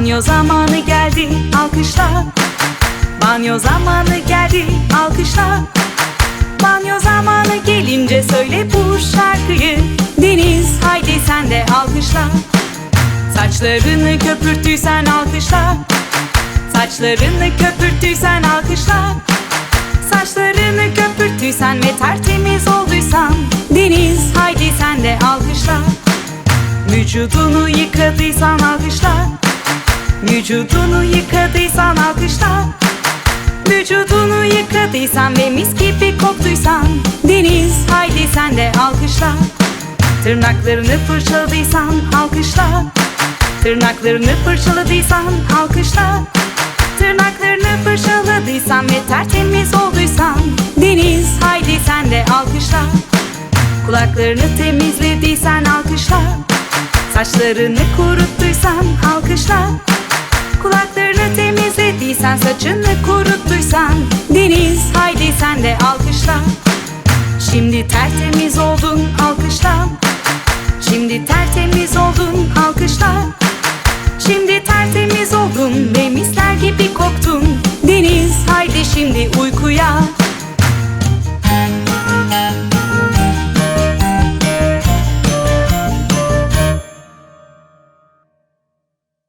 Banyo zamanı geldi alkışla. Banyo zamanı geldi alkışla. Banyo zamanı gelince söyle bu şarkıyı. Deniz haydi sen de alkışla. Saçlarını köpürttüysen alkışla. Saçlarını köpürttüysen alkışla. Saçlarını köpürttüysen ve tertemiz olduysan. Deniz haydi sen de alkışla. Vücudunu yıkadıysan alkışla Vücudunu yıkadıysan alkışla. Vücudunu yıkadıysan ve mis gibi koktuysan. Deniz haydi sen de alkışla. Tırnaklarını fırçaladıysan alkışla. Tırnaklarını fırçaladıysan alkışla. Tırnaklarını fırçaladıysan ve tertemiz olduysan. Deniz haydi sen de alkışla. Kulaklarını temizlediysen alkışla. Saçlarını kuruttuysan alkışla temizlediysen saçını kuruttuysan Deniz haydi sen de alkışla. Şimdi tertemiz oldun alkışla. Şimdi tertemiz oldun alkışla